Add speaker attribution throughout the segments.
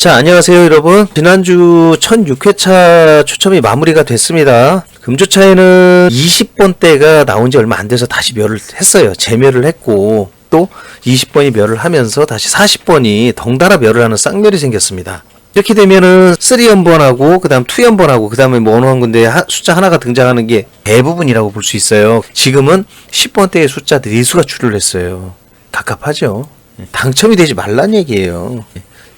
Speaker 1: 자, 안녕하세요, 여러분. 지난주 1006회차 추첨이 마무리가 됐습니다. 금주차에는 20번대가 나온 지 얼마 안 돼서 다시 멸을 했어요. 재멸을 했고, 또 20번이 멸을 하면서 다시 40번이 덩달아 멸을 하는 쌍멸이 생겼습니다. 이렇게 되면은 3연번하고 그 다음 2연번하고 그 다음에 뭐 어느 한 군데 하- 숫자 하나가 등장하는 게 대부분이라고 볼 수 있어요. 지금은 10번대의 숫자 4수가 출을 했어요. 갑갑하죠. 당첨이 되지 말란 얘기예요.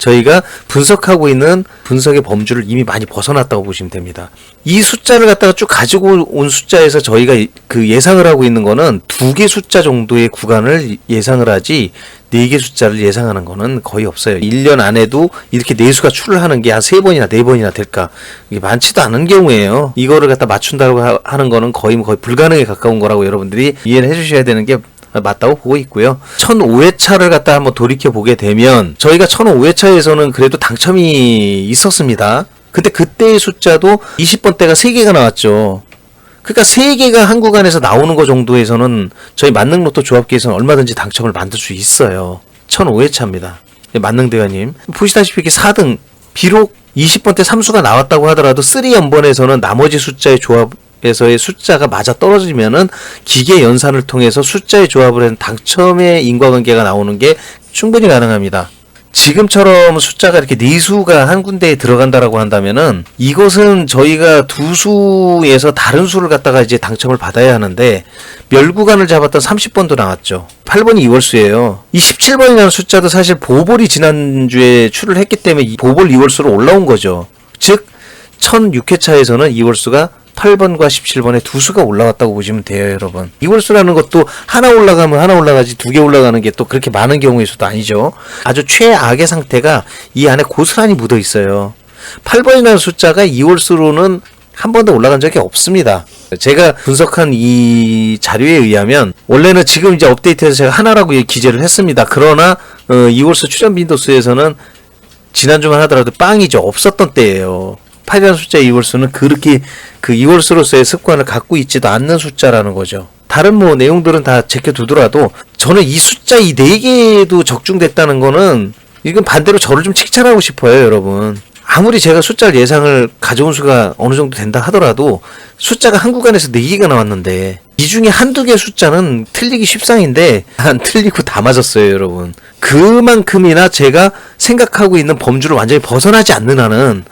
Speaker 1: 저희가 분석하고 있는 분석의 범주를 이미 많이 벗어났다고 보시면 됩니다. 이 숫자를 갖다가 쭉 가지고 온 숫자에서 저희가 이- 그 예상을 하고 있는 거는 두 개 숫자 정도의 구간을 예상을 하지 네 개 숫자를 예상하는 거는 거의 없어요. 1년 안에도 이렇게 네 수가 출을 하는 게 한 세 번이나 네 번이나 될까? 이게 많지도 않은 경우에요. 이거를 갖다 맞춘다고 하- 하는 거는 거의 뭐 거의 불가능에 가까운 거라고 여러분들이 이해를 해 주셔야 되는 게 맞다고 보고 있고요. 1005회차를 갖다 한번 돌이켜 보게 되면 저희가 1005회차에서는 그래도 당첨이 있었습니다. 근데 그때의 숫자도 20번대가 3개가 나왔죠. 그러니까 3개가 한 구간에서 나오는 거 정도에서는 저희 만능 로또 조합기에서는 얼마든지 당첨을 만들 수 있어요. 1005회차입니다. 만능대가님. 보시다시피 이렇게 4등 비록 20번대 3수가 나왔다고 하더라도 3연번에서는 나머지 숫자의 조합 에서의 숫자가 맞아 떨어지면은 기계 연산을 통해서 숫자의 조합을 한 당첨의 인과관계가 나오는 게 충분히 가능합니다. 지금처럼 숫자가 이렇게 네 수가 한 군데에 들어간다라고 한다면은 이것은 저희가 두 수에서 다른 수를 갖다가 이제 당첨을 받아야 하는데 멸구간을 잡았던 30번도 나왔죠. 8번이 2월수예요. 이 17번이라는 숫자도 사실 보볼이 지난주에 출을 했기 때문에 이 보볼 2월수로 올라온 거죠. 즉 1006회차에서는 2월수가 8번과 17번에 두 수가 올라왔다고 보시면 돼요, 여러분. 2월수라는 것도 하나 올라가면 하나 올라가지 두 개 올라가는 게 또 그렇게 많은 경우의 수도 아니죠. 아주 최악의 상태가 이 안에 고스란히 묻어 있어요. 8번이라는 숫자가 2월수로는 한 번도 올라간 적이 없습니다. 제가 분석한 이 자료에 의하면 원래는 지금 이제 업데이트해서 제가 하나라고 기재를 했습니다. 그러나 어, 2월수 출연 빈도수에서는 지난주만 하더라도 빵이죠. 없었던 때예요. 8이라는 숫자 2월수는 그렇게 그 2월수로서의 습관을 갖고 있지도 않는 숫자라는 거죠. 다른 뭐 내용들은 다 제껴두더라도 저는 이 숫자 이 네 개도 적중됐다는 거는 이건 반대로 저를 좀 칭찬하고 싶어요, 여러분. 아무리 제가 숫자를 예상을 가져온 수가 어느 정도 된다 하더라도 숫자가 한 구간에서 네 개가 나왔는데 이 중에 한두 개 숫자는 틀리기 쉽상인데 안 틀리고 다 맞았어요, 여러분. 그만큼이나 제가 생각하고 있는 범주를 완전히 벗어나지 않는 한은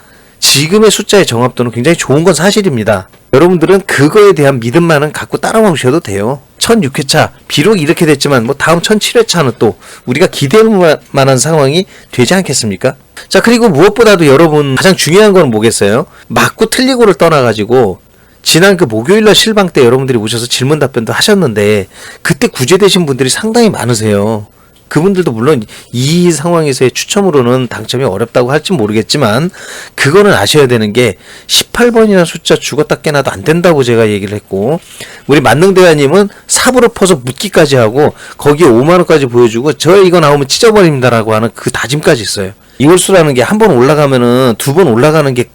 Speaker 1: 지금의 숫자의 정합도는 굉장히 좋은 건 사실입니다. 여러분들은 그거에 대한 믿음만은 갖고 따라오셔도 돼요. 1006회차 비록 이렇게 됐지만 뭐 다음 1007회차는 또 우리가 기대할 마- 만한 상황이 되지 않겠습니까? 자 그리고 무엇보다도 여러분 가장 중요한 건 뭐겠어요? 맞고 틀리고를 떠나가지고 지난 그 목요일날 실방 때 여러분들이 오셔서 질문 답변도 하셨는데 그때 구제되신 분들이 상당히 많으세요. 그분들도 물론 이 상황에서의 추첨으로는 당첨이 어렵다고 할지 모르겠지만 그거는 아셔야 되는 게 18번이라는 숫자 죽었다 깨나도 안 된다고 제가 얘기를 했고 우리 만능대가님은 삽으로 퍼서 묻기까지 하고 거기에 5만 원까지 보여주고 저 이거 나오면 찢어버립니다라고 하는 그 다짐까지 있어요. 이월수라는 게 한 번 올라가면은 두 번 올라가는 게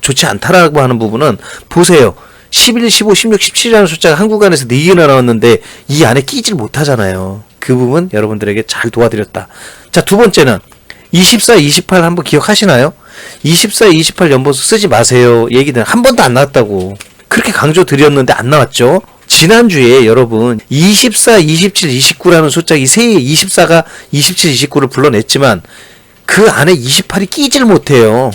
Speaker 1: 좋지 않다라고 하는 부분은 보세요. 11, 15, 16, 17이라는 숫자가 한 구간에서 4개나 나왔는데 이 안에 끼질 못하잖아요. 그 부분 여러분들에게 잘 도와드렸다. 자, 두 번째는 24, 28 한번 기억하시나요? 24, 28 연보수 쓰지 마세요. 얘기는 한 번도 안 나왔다고. 그렇게 강조 드렸는데 안 나왔죠? 지난주에 여러분 24, 27, 29라는 숫자 이 세 24가 27, 29를 불러냈지만 그 안에 28이 끼질 못해요.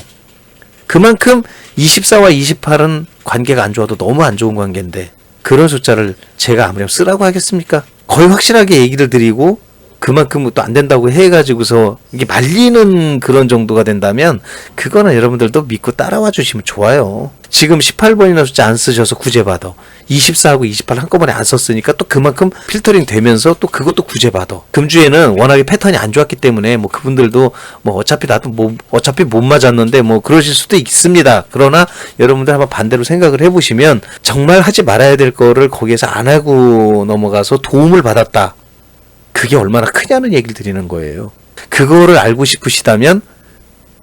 Speaker 1: 그만큼 24와 28은 관계가 안 좋아도 너무 안 좋은 관계인데 그런 숫자를 제가 아무렴 쓰라고 하겠습니까? 거의 확실하게 얘기를 드리고 그만큼 또 안 된다고 해가지고서 이게 말리는 그런 정도가 된다면 그거는 여러분들도 믿고 따라와 주시면 좋아요. 지금 18번이나 숫자 안 쓰셔서 구제받아. 24하고 28 한꺼번에 안 썼으니까 또 그만큼 필터링 되면서 또 그것도 구제받아. 금주에는 워낙에 패턴이 안 좋았기 때문에 뭐 그분들도 뭐 어차피 나도 뭐 어차피 못 맞았는데 뭐 그러실 수도 있습니다. 그러나 여러분들 한번 반대로 생각을 해보시면 정말 하지 말아야 될 거를 거기에서 안 하고 넘어가서 도움을 받았다. 그게 얼마나 크냐는 얘기를 드리는 거예요. 그거를 알고 싶으시다면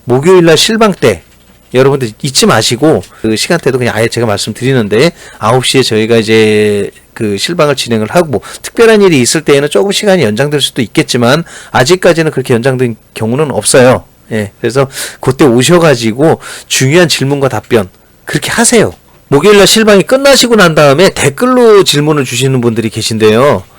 Speaker 1: 목요일 날 실방 때 여러분들 잊지 마시고 그 시간대도 그냥 아예 제가 말씀드리는데 9시에 저희가 이제 그 실방을 진행을 하고 특별한 일이 있을 때에는 조금 시간이 연장될 수도 있겠지만 아직까지는 그렇게 연장된 경우는 없어요. 예. 그래서 그때 오셔 가지고 중요한 질문과 답변 그렇게 하세요. 목요일 날 실방이 끝나시고 난 다음에 댓글로 질문을 주시는 분들이 계신데요.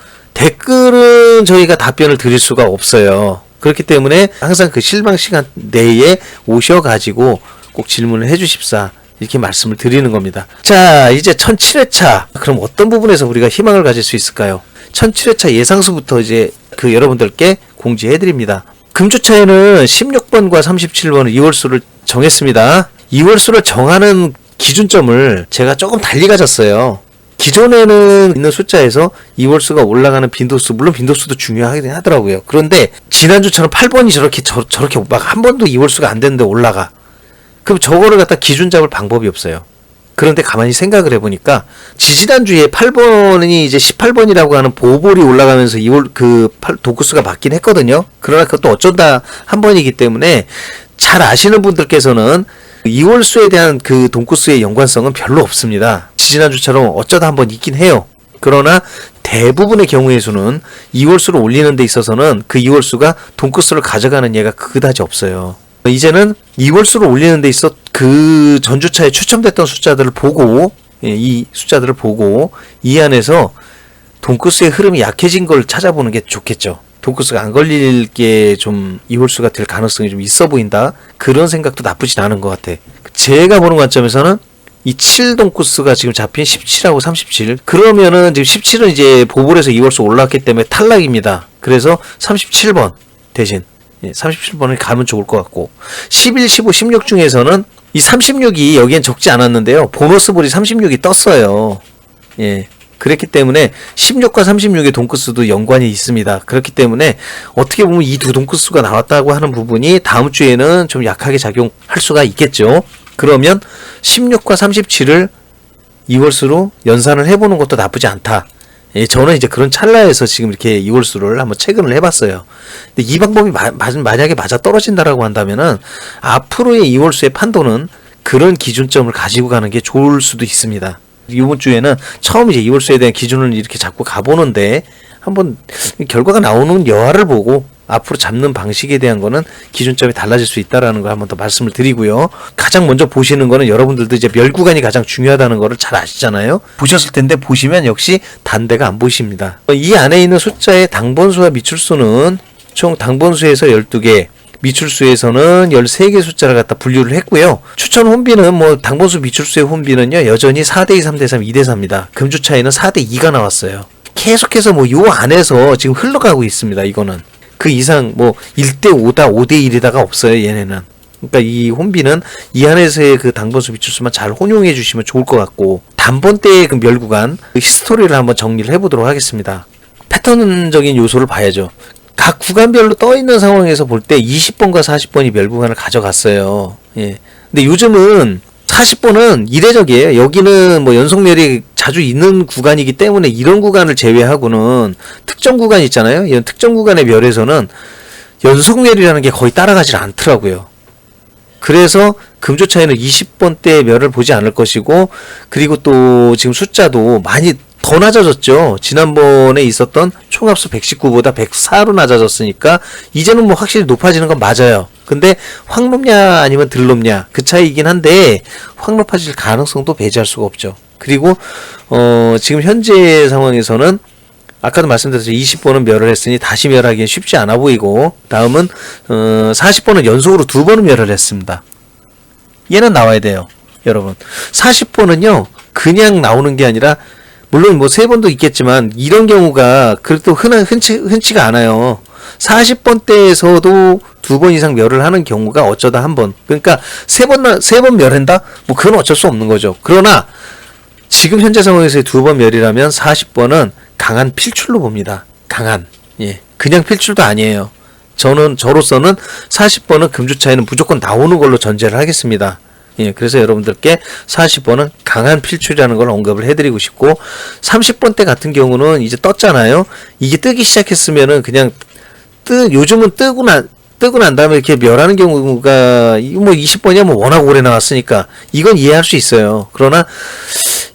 Speaker 1: 댓글은 저희가 답변을 드릴 수가 없어요. 그렇기 때문에 항상 그 실방 시간 내에 오셔가지고 꼭 질문을 해주십사. 이렇게 말씀을 드리는 겁니다. 자, 이제 1007회차. 그럼 어떤 부분에서 우리가 희망을 가질 수 있을까요? 1007회차 예상수부터 이제 그 여러분들께 공지해 드립니다. 금주차에는 16번과 37번은 2월수를 정했습니다. 2월수를 정하는 기준점을 제가 조금 달리 가졌어요. 기존에는 있는 숫자에서 2월수가 올라가는 빈도수, 물론 빈도수도 중요하긴 하더라고요. 그런데 지난주처럼 8번이 저렇게 저, 저렇게 막 한 번도 2월수가 안 됐는데 올라가. 그럼 저거를 갖다 기준 잡을 방법이 없어요. 그런데 가만히 생각을 해보니까 지지난주에 8번이 이제 18번이라고 하는 보볼이 올라가면서 2월 그 팔- 도크수가 맞긴 했거든요. 그러나 그것도 어쩐다 한 번이기 때문에 잘 아시는 분들께서는 2월수에 대한 그 돈코스의 연관성은 별로 없습니다. 지지난주처럼 어쩌다 한번 있긴 해요. 그러나 대부분의 경우의 수는 2월수를 올리는 데 있어서는 그 2월수가 돈코스를 가져가는 예가 그다지 없어요. 이제는 2월수를 올리는 데 있어 그 전주차에 추첨됐던 숫자들을 보고 예, 이 숫자들을 보고 이 안에서 돈코스의 흐름이 약해진 걸 찾아보는 게 좋겠죠. 돈코스가 안 걸릴 게 좀 이월수가 될 가능성이 좀 있어 보인다. 그런 생각도 나쁘진 않은 것 같아. 제가 보는 관점에서는 이 7돈코스가 지금 잡힌 17하고 37. 그러면은 지금 17은 이제 보볼에서 2월수 올라왔기 때문에 탈락입니다. 그래서 37번 대신 예, 37번을 가면 좋을 것 같고 11, 15, 16 중에서는 이 36이 여기엔 적지 않았는데요. 보너스 볼이 36이 떴어요. 예. 그랬기 때문에 16과 36의 돈크스도 연관이 있습니다. 그렇기 때문에 어떻게 보면 이두 돈크스가 나왔다고 하는 부분이 다음 주에는 좀 약하게 작용할 수가 있겠죠. 그러면 16과 37을 2월수로 연산을 해보는 것도 나쁘지 않다. 예, 저는 이제 그런 찰나에서 지금 이렇게 2월수를 한번 체크를 해봤어요. 근데 이 방법이 마, 마, 만약에 맞아 떨어진다라고 한다면은 앞으로의 2월수의 판도는 그런 기준점을 가지고 가는 게 좋을 수도 있습니다. 이번 주에는 처음 이제 2월수에 대한 기준을 이렇게 잡고 가보는데 한번 결과가 나오는 여하를 보고 앞으로 잡는 방식에 대한 거는 기준점이 달라질 수 있다라는 걸 한번 더 말씀을 드리고요. 가장 먼저 보시는 거는 여러분들도 이제 멸 구간이 가장 중요하다는 거를 잘 아시잖아요. 보셨을 텐데 보시면 역시 단대가 안 보십니다. 이 안에 있는 숫자의 당번수와 미출수는 총 당번수에서 12개, 미출수에서는 13개 숫자를 갖다 분류를 했고요. 추천 혼비는 뭐 당번수 미출수의 혼비는요. 여전히 4대2, 3대3, 2대4입니다. 금주 차이는 4대2가 나왔어요. 계속해서 뭐 요 안에서 지금 흘러가고 있습니다. 이거는. 그 이상 뭐 1대 5다 5대 1이다가 없어요 얘네는 그러니까 이 혼비는 이 안에서의 그 당번수 비출수만 잘 혼용해 주시면 좋을 것 같고 단번대의 그 멸구간 그 히스토리를 한번 정리를 해보도록 하겠습니다 패턴적인 요소를 봐야죠 각 구간별로 떠 있는 상황에서 볼 때 20번과 40번이 멸구간을 가져갔어요 예 근데 요즘은 40번은 이례적이에요. 여기는 뭐 연속멸이 자주 있는 구간이기 때문에 이런 구간을 제외하고는 특정 구간 있잖아요. 이런 특정 구간의 멸에서는 연속멸이라는 게 거의 따라가질 않더라고요. 그래서 금조 차이는 20번대의 멸을 보지 않을 것이고 그리고 또 지금 숫자도 많이 더 낮아졌죠. 지난번에 있었던 총합수 119보다 104로 낮아졌으니까 이제는 뭐 확실히 높아지는 건 맞아요. 근데 확 높냐 아니면 들 높냐 그 차이이긴 한데 확 높아질 가능성도 배제할 수가 없죠. 그리고 어 지금 현재 상황에서는 아까도 말씀드렸죠. 20번은 멸을 했으니 다시 멸하기는 쉽지 않아 보이고 다음은 어 40번은 연속으로 두 번은 멸을 했습니다. 얘는 나와야 돼요. 여러분. 40번은요. 그냥 나오는 게 아니라 물론 뭐 세 번도 있겠지만 이런 경우가 그래도 흔한 흔치 흔치가 않아요. 40번대에서도 두 번 이상 멸을 하는 경우가 어쩌다 한 번. 그러니까 세 번, 세 번 멸한다? 뭐 그건 어쩔 수 없는 거죠. 그러나 지금 현재 상황에서의 두 번 멸이라면 40번은 강한 필출로 봅니다. 강한. 예. 그냥 필출도 아니에요. 저는, 저로서는 40번은 금주 차이는 무조건 나오는 걸로 전제를 하겠습니다. 예, 그래서 여러분들께 40번은 강한 필출이라는 걸 언급을 해드리고 싶고, 30번 때 같은 경우는 이제 떴잖아요. 이게 뜨기 시작했으면은 그냥 뜨, 요즘은 뜨고 난, 뜨고 난 다음에 이렇게 멸하는 경우가, 뭐 20번이야 뭐 워낙 오래 나왔으니까, 이건 이해할 수 있어요. 그러나,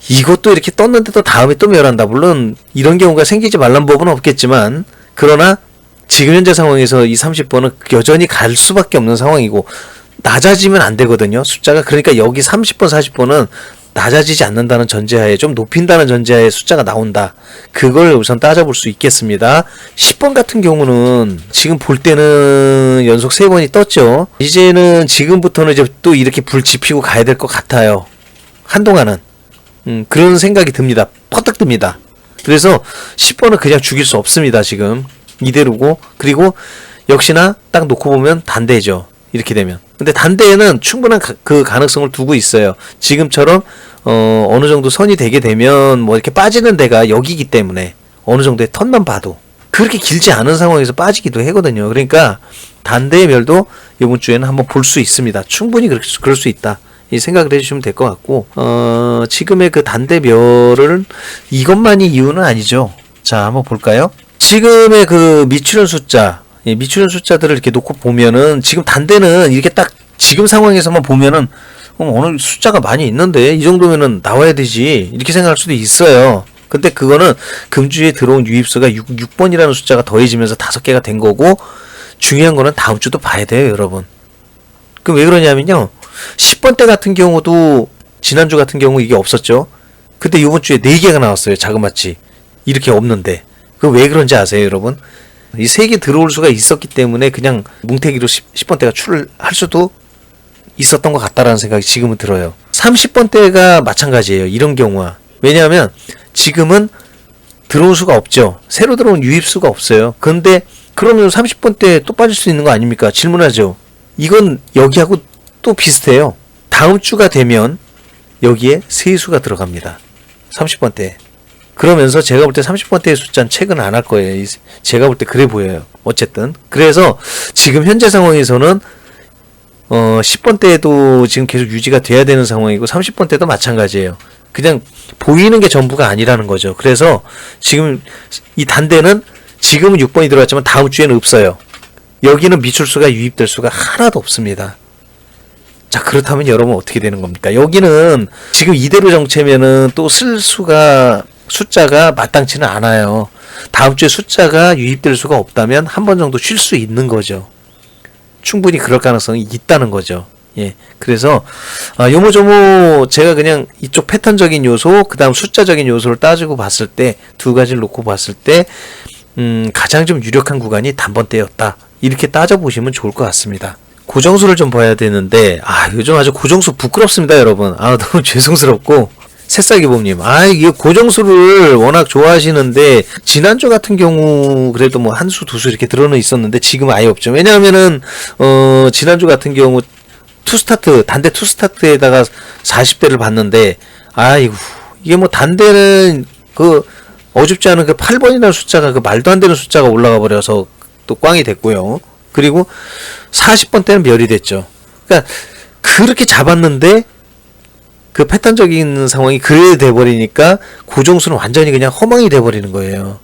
Speaker 1: 이것도 이렇게 떴는데 또 다음에 또 멸한다. 물론, 이런 경우가 생기지 말란 법은 없겠지만, 그러나, 지금 현재 상황에서 이 30번은 여전히 갈 수밖에 없는 상황이고 낮아지면 안 되거든요. 숫자가 그러니까 여기 30번, 40번은 낮아지지 않는다는 전제하에 좀 높인다는 전제하에 숫자가 나온다. 그걸 우선 따져볼 수 있겠습니다. 10번 같은 경우는 지금 볼 때는 연속 3번이 떴죠. 이제는 지금부터는 이제 또 이렇게 불 지피고 가야 될 것 같아요. 한동안은. 음, 그런 생각이 듭니다. 퍼뜩 듭니다. 그래서 10번은 그냥 죽일 수 없습니다, 지금. 이대로고. 그리고 역시나 딱 놓고 보면 단대죠. 이렇게 되면. 근데 단대에는 충분한 가- 그 가능성을 두고 있어요. 지금처럼, 어, 어느 정도 선이 되게 되면 뭐 이렇게 빠지는 데가 여기기 때문에 어느 정도의 턴만 봐도 그렇게 길지 않은 상황에서 빠지기도 하거든요. 그러니까 단대의 별도 이번 주에는 한번 볼 수 있습니다. 충분히 그럴 수, 그럴 수 있다. 이 생각을 해주시면 될 것 같고, 어, 지금의 그 단대별은 이것만이 이유는 아니죠. 자, 한번 볼까요? 지금의 그 미출연 숫자, 예, 미출연 숫자들을 이렇게 놓고 보면은 지금 단대는 이렇게 딱 지금 상황에서만 보면은 어, 어느 숫자가 많이 있는데 이 정도면은 나와야 되지 이렇게 생각할 수도 있어요. 근데 그거는 금주에 들어온 유입수가 6, 6번이라는 숫자가 더해지면서 다섯 개가 된 거고 중요한 거는 다음 주도 봐야 돼요, 여러분. 그왜 그러냐면요. 10번 때 같은 경우도 지난주 같은 경우 이게 없었죠. 근데 이번 주에 4개가 나왔어요. 자그마치. 이렇게 없는데. 그 왜 그런지 아세요, 여러분? 이 세 개 들어올 수가 있었기 때문에 그냥 뭉태기로 10, 10번 때가 출을 할 수도 있었던 것 같다라는 생각이 지금은 들어요. 30번 때가 마찬가지예요. 이런 경우와. 왜냐하면 지금은 들어올 수가 없죠. 새로 들어온 유입수가 없어요. 근데 그러면 30번 때또 빠질 수 있는 거 아닙니까? 질문하죠. 이건 여기하고 또 비슷해요. 다음 주가 되면 여기에 세수가 들어갑니다. 30번 때. 그러면서 제가 볼 때 30번 때의 숫자는 체크는 안할 거예요. 이- 제가 볼 때 그래 보여요. 어쨌든. 그래서 지금 현재 상황에서는 어, 10번 때도 지금 계속 유지가 돼야 되는 상황이고 30번 때도 마찬가지예요. 그냥 보이는 게 전부가 아니라는 거죠. 그래서 지금 이 단대는 지금은 6번이 들어왔지만 다음 주에는 없어요. 여기는 미출수가 유입될 수가 하나도 없습니다. 자, 그렇다면 여러분 어떻게 되는 겁니까? 여기는 지금 이대로 정체면은 또 쓸 수가 숫자가 마땅치는 않아요. 다음 주에 숫자가 유입될 수가 없다면 한 번 정도 쉴 수 있는 거죠. 충분히 그럴 가능성이 있다는 거죠. 예. 그래서 아, 요모조모 제가 그냥 이쪽 패턴적인 요소, 그다음 숫자적인 요소를 따지고 봤을 때 두 가지를 놓고 봤을 때 음, 가장 좀 유력한 구간이 단번대였다. 이렇게 따져 보시면 좋을 것 같습니다. 고정수를 좀 봐야 되는데 아, 요즘 아주 고정수 부끄럽습니다, 여러분. 아, 너무 죄송스럽고 새싹이봄님, 아, 이게 고정수를 워낙 좋아하시는데, 지난주 같은 경우, 그래도 뭐, 한 수, 두 수 이렇게 들어는 있었는데, 지금 아예 없죠. 왜냐하면은, 어, 지난주 같은 경우, 투스타트, 단대 투스타트에다가 40대를 봤는데, 아이고, 이게 뭐, 단대는 그, 어줍지 않은 그 8번이라는 숫자가 그 말도 안 되는 숫자가 올라가 버려서 또 꽝이 됐고요. 그리고 40번 때는 멸이 됐죠. 그러니까, 그렇게 잡았는데, 그 패턴적인 상황이 그래 돼버리니까 고정수는 완전히 그냥 허망이 돼버리는 거예요.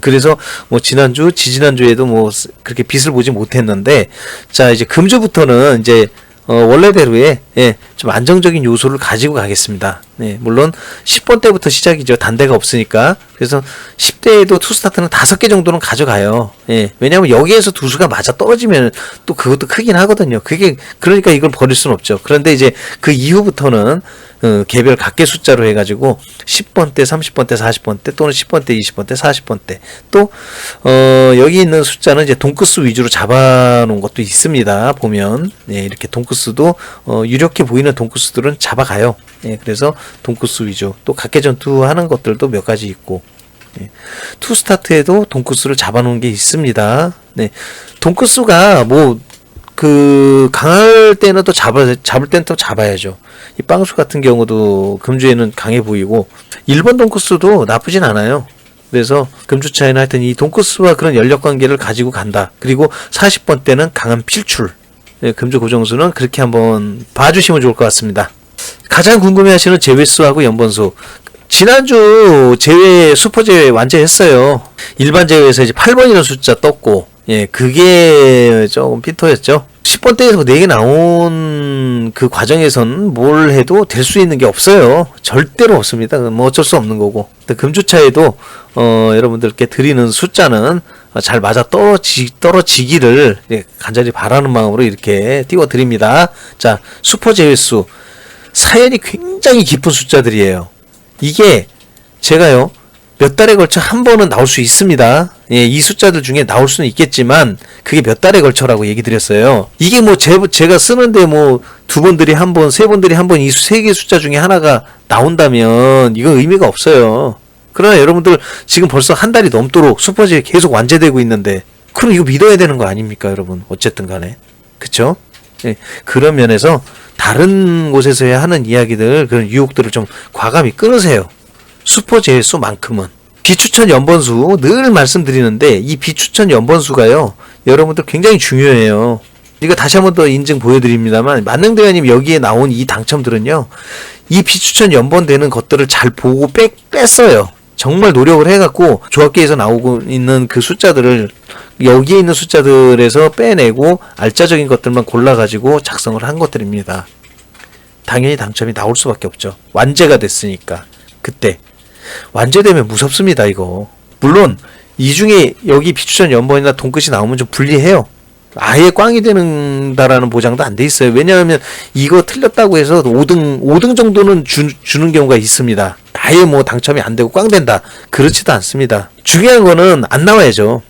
Speaker 1: 그래서 뭐 지난주, 지지난주에도 뭐 스- 그렇게 빛을 보지 못했는데 자 이제 금주부터는 이제 어 원래대로의 예, 좀 안정적인 요소를 가지고 가겠습니다. 네, 물론 10번 때부터 시작이죠. 단대가 없으니까. 그래서 10대에도 투스타트는 다섯 개 정도는 가져가요. 예, 왜냐하면 여기에서 두 수가 맞아 떨어지면 또 그것도 크긴 하거든요. 그게 그러니까 이걸 버릴 수는 없죠. 그런데 이제 그 이후부터는 어, 개별 각계 숫자로 해가지고 10번 때, 30번 때, 40번 때 또는 10번 때, 20번 때, 40번 때또 어, 여기 있는 숫자는 이제 돈크스 위주로 잡아놓은 것도 있습니다. 보면 네, 이렇게 돈크스도 어, 유력해 보이는 돈크스들은 잡아가요. 예, 그래서 돈크스 위주 또 각계 전투하는 것들도 몇 가지 있고 예. 투 스타트에도 돈크스를 잡아놓은 게 있습니다. 네, 돈크스가 뭐 그 강할 때는 또 잡아 잡을 때는 또 잡아야죠. 이 빵수 같은 경우도 금주에는 강해 보이고 일본 돈코스도 나쁘진 않아요. 그래서 금주차에는 하여튼 이 돈코스와 그런 연력 관계를 가지고 간다. 그리고 40번 때는 강한 필출. 예, 금주 고정수는 그렇게 한번 봐주시면 좋을 것 같습니다. 가장 궁금해하시는 제외수하고 연번수. 지난주 제외 슈퍼 제외 완제했어요. 일반 제외에서 이제 8번이라는 숫자 떴고, 예, 그게 조금 피터였죠. 10번대에서 4개 나온 그 과정에선 뭘 해도 될 수 있는 게 없어요. 절대로 없습니다. 뭐 어쩔 수 없는 거고. 금주차에도 어, 여러분들께 드리는 숫자는 어, 잘 맞아 떨어지, 떨어지기를 예, 간절히 바라는 마음으로 이렇게 띄워드립니다. 자, 슈퍼 제외수. 사연이 굉장히 깊은 숫자들이에요. 이게 제가요, 몇 달에 걸쳐 한 번은 나올 수 있습니다. 예, 이 숫자들 중에 나올 수는 있겠지만 그게 몇 달에 걸쳐라고 얘기 드렸어요. 이게 뭐 제, 제가 쓰는데 뭐 두 번들이 한 번, 세 번들이 한 번 이 세 개 숫자 중에 하나가 나온다면 이건 의미가 없어요. 그러나 여러분들 지금 벌써 한 달이 넘도록 슈퍼제 계속 완제되고 있는데 그럼 이거 믿어야 되는 거 아닙니까, 여러분? 어쨌든 간에. 그쵸? 예, 그런 면에서 다른 곳에서 하는 이야기들, 그런 유혹들을 좀 과감히 끊으세요. 슈퍼 제수만큼은 비추천 연번수 늘 말씀드리는데 이 비추천 연번수가요 여러분들 굉장히 중요해요. 이거 다시 한번 더 인증 보여드립니다만 만능대원님 여기에 나온 이 당첨들은요 이 비추천 연번되는 것들을 잘 보고 뺐, 뺐어요. 정말 노력을 해갖고 조합계에서 나오고 있는 그 숫자들을 여기에 있는 숫자들에서 빼내고 알짜적인 것들만 골라가지고 작성을 한 것들입니다. 당연히 당첨이 나올 수밖에 없죠. 완제가 됐으니까 그때 완제되면 무섭습니다 이거. 물론 이 중에 여기 비추천 연번이나 돈끝이 나오면 좀 불리해요. 아예 꽝이 되는다라는 보장도 안 돼 있어요. 왜냐하면 이거 틀렸다고 해서 5등 5등 정도는 주, 주는 경우가 있습니다. 아예 뭐 당첨이 안 되고 꽝 된다. 그렇지도 않습니다. 중요한 거는 안 나와야죠.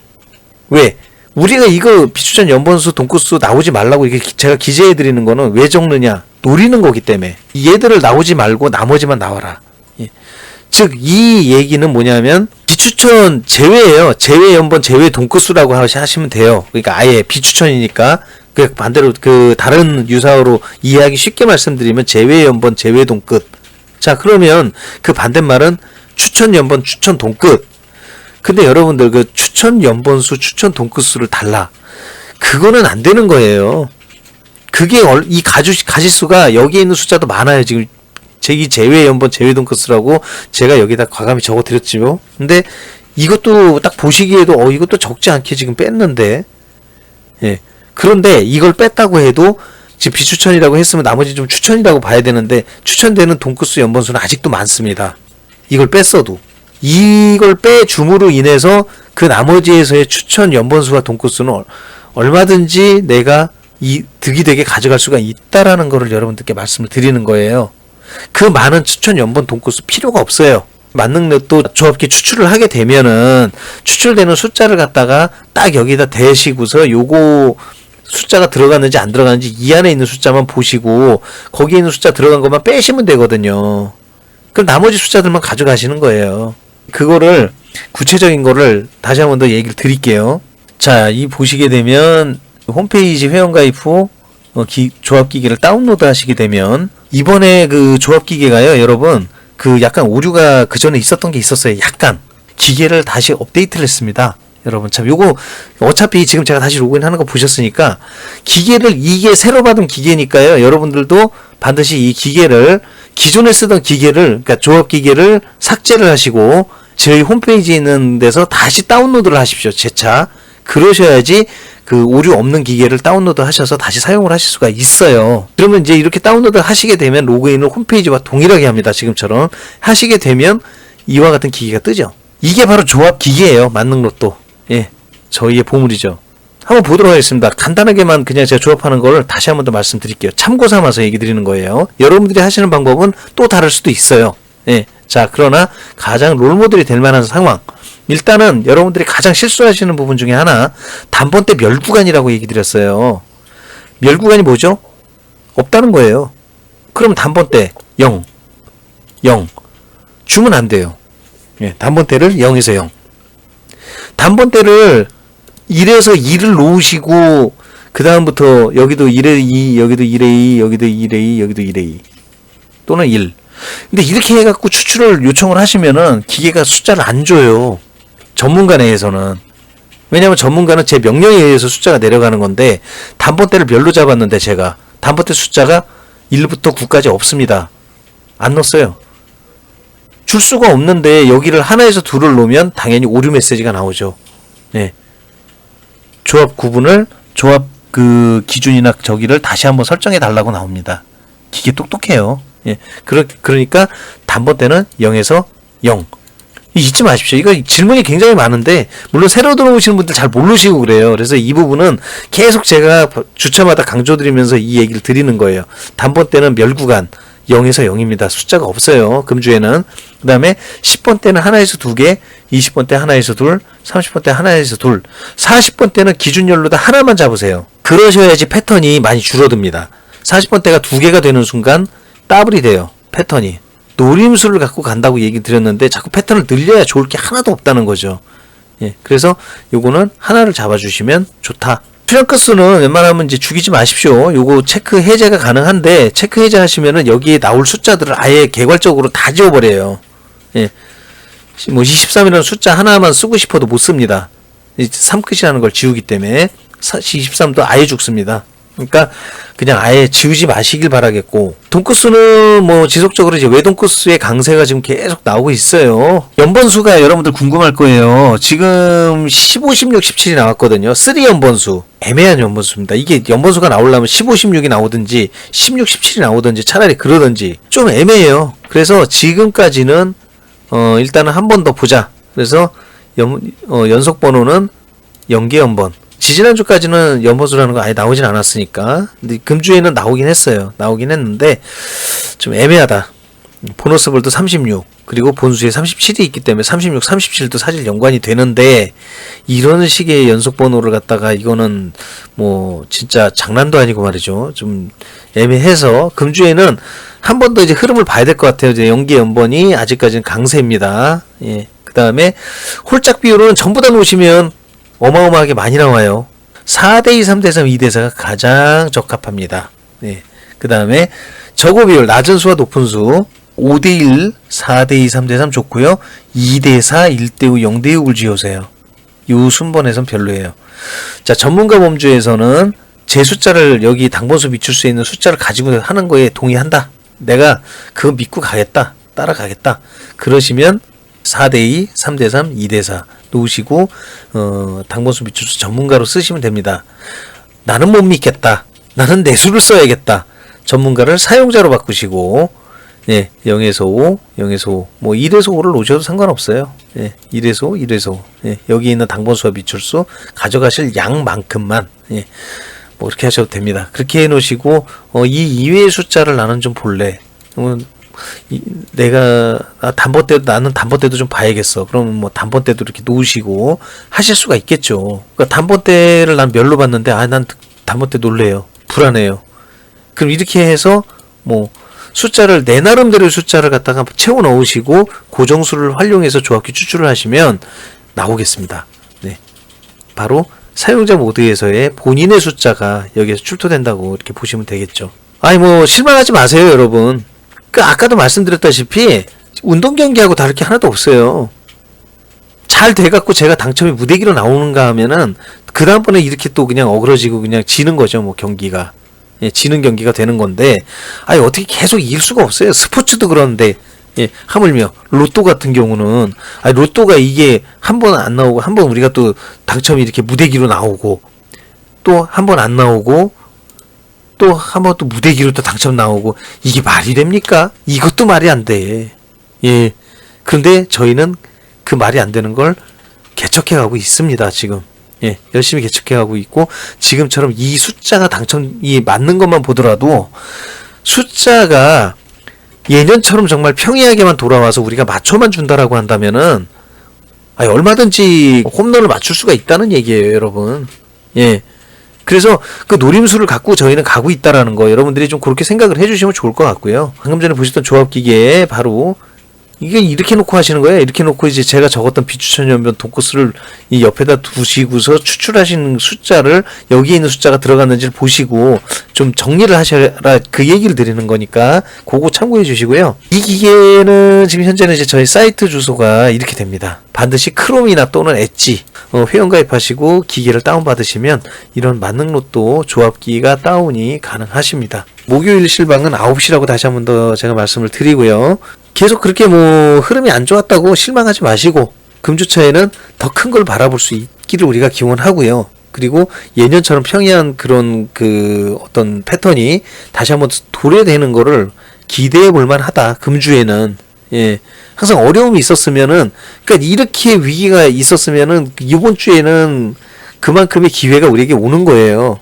Speaker 1: 왜? 우리가 이거 비추천 연번수 돈코수 나오지 말라고 기- 제가 기재해 드리는 거는 왜 적느냐? 노리는 거기 때문에. 얘들을 나오지 말고 나머지만 나와라. 예. 즉 이 얘기는 뭐냐면 비추천 제외예요. 제외 연번 제외 하시- 하시면 돼요. 그러니까 아예 비추천이니까 그 반대로 그 다른 유사어로 이해하기 쉽게 말씀드리면 제외 연번 제외 돈끝. 자 그러면 그 반대말은 추천 연번 추천 돈끝. 근데 여러분들 그 추천 연번수 추천 돈끝수를 달라. 그거는 안 되는 거예요. 그게 얼- 이 가주 가지수가 여기에 있는 숫자도 많아요. 지금 제기 제외 연번 제외 돈코스라고 제가 여기다 과감히 적어 드렸지요. 근데 이것도 딱 보시기에도 어 이것도 적지 않게 지금 뺐는데 예. 그런데 이걸 뺐다고 해도 지금 비추천이라고 했으면 나머지 좀 추천이라고 봐야 되는데 추천되는 돈코스 연번수는 아직도 많습니다. 이걸 뺐어도 이걸 빼줌으로 인해서 그 나머지에서의 추천 연번수와 돈코스는 얼- 얼마든지 내가 이 득이 되게 가져갈 수가 있다라는 거를 여러분들께 말씀을 드리는 거예요. 그 많은 추천 연번 돈코스 필요가 없어요. 만능력도 조합기 추출을 하게 되면은 추출되는 숫자를 갖다가 딱 여기다 대시고서 요거 숫자가 들어갔는지 안 들어갔는지 이 안에 있는 숫자만 보시고 거기에 있는 숫자 들어간 것만 빼시면 되거든요. 그럼 나머지 숫자들만 가져가시는 거예요. 그거를 구체적인 거를 다시 한 번 더 얘기를 드릴게요. 자, 이 보시게 되면 홈페이지 회원가입 후 어, 기- 조합 기계를 다운로드 하시게 되면 이번에 그 조합 기계가요, 여러분 그 약간 오류가 그 전에 있었던 게 있었어요. 약간 기계를 다시 업데이트를 했습니다. 여러분 참 요거 어차피 지금 제가 다시 로그인하는 거 보셨으니까 기계를 이게 새로 받은 기계니까요. 여러분들도 반드시 이 기계를 기존에 쓰던 기계를 그러니까 조합 기계를 삭제를 하시고 저희 홈페이지에 있는 데서 다시 다운로드를 하십시오. 제 차. 그러셔야지 그 오류 없는 기계를 다운로드 하셔서 다시 사용을 하실 수가 있어요. 그러면 이제 이렇게 다운로드 하시게 되면 로그인을 홈페이지와 동일하게 합니다. 지금처럼 하시게 되면 이와 같은 기계가 뜨죠. 이게 바로 조합 기계예요. 만능 로또. 예. 저희의 보물이죠. 한번 보도록 하겠습니다. 간단하게만 그냥 제가 조합하는 걸 다시 한 번 더 말씀드릴게요. 참고 삼아서 얘기 드리는 거예요. 여러분들이 하시는 방법은 또 다를 수도 있어요. 예. 자, 그러나 가장 롤모델이 될 만한 상황. 일단은 여러분들이 가장 실수하시는 부분 중에 하나, 단번대 멸구간이라고 얘기 드렸어요. 멸구간이 뭐죠? 없다는 거예요. 그럼 단번대 0, 0. 주면 안 돼요. 예, 단번대를 0에서 0. 단번대를 1에서 2를 놓으시고 그 다음부터 여기도 1에 2, 여기도 1에 2, 여기도 1에 2, 여기도 1에 2 또는 1. 근데 이렇게 해갖고 추출을 요청을 하시면은 기계가 숫자를 안 줘요. 전문가 내에서는. 왜냐면 전문가는 제 명령에 의해서 숫자가 내려가는 건데 단번대를 별로 잡았는데 제가 단번대 숫자가 1부터 9까지 없습니다. 안 넣었어요. 줄 수가 없는데 여기를 하나에서 둘을 놓으면 당연히 오류 메시지가 나오죠. 네. 조합 구분을 조합
Speaker 2: 그 기준이나 저기를 다시 한번 설정해 달라고 나옵니다. 기계 똑똑해요.
Speaker 1: 예. 그러, 그러니까 단번 때는 0에서 0. 잊지 마십시오. 이거 질문이 굉장히 많은데, 물론 새로 들어오시는 분들 잘 모르시고 그래요. 그래서 이 부분은 계속 제가 주차마다 강조드리면서 이 얘기를 드리는 거예요. 단번 때는 멸구간 0에서 0입니다. 숫자가 없어요. 금주에는. 그 다음에 10번 때는 하나에서 두 개, 20번 때 하나에서 둘, 30번 때 하나에서 둘, 40번 때는 기준 연료다 하나만 잡으세요. 그러셔야지 패턴이 많이 줄어듭니다. 40번 때가 두 개가 되는 순간 더블이 돼요. 패턴이. 노림수를 갖고 간다고 얘기 드렸는데 자꾸 패턴을 늘려야 좋을 게 하나도 없다는 거죠. 예. 그래서 요거는 하나를 잡아주시면 좋다. 출연 건수는 웬만하면 이제 죽이지 마십시오. 요거 체크 해제가 가능한데 체크 해제 하시면은 여기에 나올 숫자들을 아예 개괄적으로 다 지워버려요. 예. 뭐 23이라는 숫자 하나만 쓰고 싶어도 못 씁니다. 3끝이라는 걸 지우기 때문에 23도 아예 죽습니다. 그러니까 그냥 아예 지우지 마시길 바라겠고 돈코스는 뭐 지속적으로 이제 외돈코스의 강세가 지금 계속 나오고 있어요. 연번수가 여러분들 궁금할 거예요. 지금 15, 16, 17이 나왔거든요. 3 연번수. 애매한 연번수입니다. 이게 연번수가 나오려면 15, 16이 나오든지 16, 17이 나오든지 차라리 그러든지 좀 애매해요. 그래서 지금까지는 어 일단은 한 번 더 보자. 그래서 연, 어, 연속 번호는 연계 연번. 지지난주까지는 연보수라는 거 아예 나오진 않았으니까. 근데 금주에는 나오긴 했어요. 나오긴 했는데, 좀 애매하다. 보너스 볼도 36, 그리고 본수에 37이 있기 때문에 36, 37도 사실 연관이 되는데, 이런 식의 연속 번호를 갖다가 이거는 뭐, 진짜 장난도 아니고 말이죠. 좀 애매해서, 금주에는 한 번 더 이제 흐름을 봐야 될 것 같아요. 이제 연계 연번이 아직까지는 강세입니다. 예. 그 다음에 홀짝 비율은 전부 다 놓으시면 어마어마하게 많이 나와요. 4대2, 3대3, 2대4가 가장 적합합니다. 네. 그 다음에 저고 비율, 낮은 수와 높은 수, 5대1, 4대2, 3대3 좋고요. 2대4, 1대5, 0대6을 지으세요. 요 순번에선 별로예요. 자, 전문가 범주에서는 제 숫자를 여기 당번수 미출 수 있는 숫자를 가지고 하는 거에 동의한다. 내가 그거 믿고 가겠다. 따라가겠다. 그러시면 4대2, 3대3, 2대4 놓으시고 어, 당번수 미출수 전문가로 쓰시면 됩니다. 나는 못 믿겠다. 나는 내수를 써야겠다. 전문가를 사용자로 바꾸시고 예, 0에서 5, 0에서 5, 뭐 1에서 5를 놓으셔도 상관없어요. 예, 1에서 5, 1에서 5. 예, 여기 있는 당번수와 미출수 가져가실 양만큼만 예, 뭐 그렇게 하셔도 됩니다. 그렇게 해 놓으시고 어, 이 이외의 숫자를 나는 좀 볼래. 어, 이, 내가 아, 때도 나는 때도 좀 봐야겠어. 그러면 뭐 때도 이렇게 놓으시고 하실 수가 있겠죠. 그러니까 때를 난 멸로 봤는데 아난때 놀래요. 불안해요. 그럼 이렇게 해서 뭐 숫자를 내 나름대로의 숫자를 갖다가 채워 넣으시고 고정수를 활용해서 조합기 추출을 하시면 나오겠습니다. 네. 바로 사용자 모드에서의 본인의 숫자가 여기에서 출토된다고 이렇게 보시면 되겠죠. 아니 뭐 실망하지 마세요, 여러분. 그 아까도 말씀드렸다시피 운동 경기하고 다를 게 하나도 없어요. 잘 돼갖고 제가 당첨이 무대기로 나오는가 하면은 그 다음번에 이렇게 또 그냥 어그러지고 그냥 지는 거죠, 뭐 경기가. 예, 지는 경기가 되는 건데, 아니 어떻게 계속 이길 수가 없어요. 스포츠도 그런데, 예, 하물며 로또 같은 경우는, 아니 로또가 이게 한 번 안 나오고 한 번 우리가 또 당첨이 이렇게 무대기로 나오고 또 한 번 안 나오고 또 한 번 또 무대기로 또 당첨 나오고 이게 말이 됩니까? 이것도 말이 안 돼. 예. 그런데 저희는 그 말이 안 되는 걸 개척해 가고 있습니다, 지금. 예, 열심히 개척해 가고 있고 지금처럼 이 숫자가 당첨이 맞는 것만 보더라도 숫자가 예년처럼 정말 평이하게만 돌아와서 우리가 맞춰만 준다라고 한다면은 아니, 얼마든지 홈런을 맞출 수가 있다는 얘기예요, 여러분. 예. 그래서 그 노림수를 갖고 저희는 가고 있다라는 거 여러분들이 좀 그렇게 생각을 해주시면 좋을 것 같고요. 방금 전에 보셨던 조합 기계에 바로 이게 이렇게 놓고 하시는 거예요. 이렇게 놓고 이제 제가 적었던 비추천 연변 돈코스를 이 옆에다 두시고서 추출하시는 숫자를 여기에 있는 숫자가 들어갔는지를 보시고 좀 정리를 하셔라 그 얘기를 드리는 거니까 그거 참고해 주시고요. 이 기계는 지금 현재는 이제 저희 사이트 주소가 이렇게 됩니다. 반드시 크롬이나 또는 엣지 어, 회원 가입하시고 기계를 다운 받으시면 이런 만능 로또 조합기가 다운이 가능하십니다. 목요일 실방은 9시라고 다시 한 번 더 제가 말씀을 드리고요. 계속 그렇게 뭐 흐름이 안 좋았다고 실망하지 마시고 금주차에는 더 큰 걸 바라볼 수 있기를 우리가 기원하고요. 그리고 예년처럼 평이한 그런 그 어떤 패턴이 다시 한번 도래되는 거를 기대해 볼 만 하다. 금주에는 예. 항상 어려움이 있었으면은 그러니까 이렇게 위기가 있었으면은 이번 주에는 그만큼의 기회가 우리에게 오는 거예요.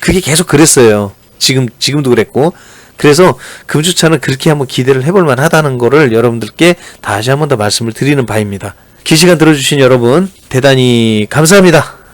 Speaker 1: 그게 계속 그랬어요. 지금 지금도 그랬고. 그래서 금주차는 그렇게 한번 기대를 해볼 만하다는 거를 여러분들께 다시 한번 더 말씀을 드리는 바입니다. 긴 시간 들어주신 여러분 대단히 감사합니다.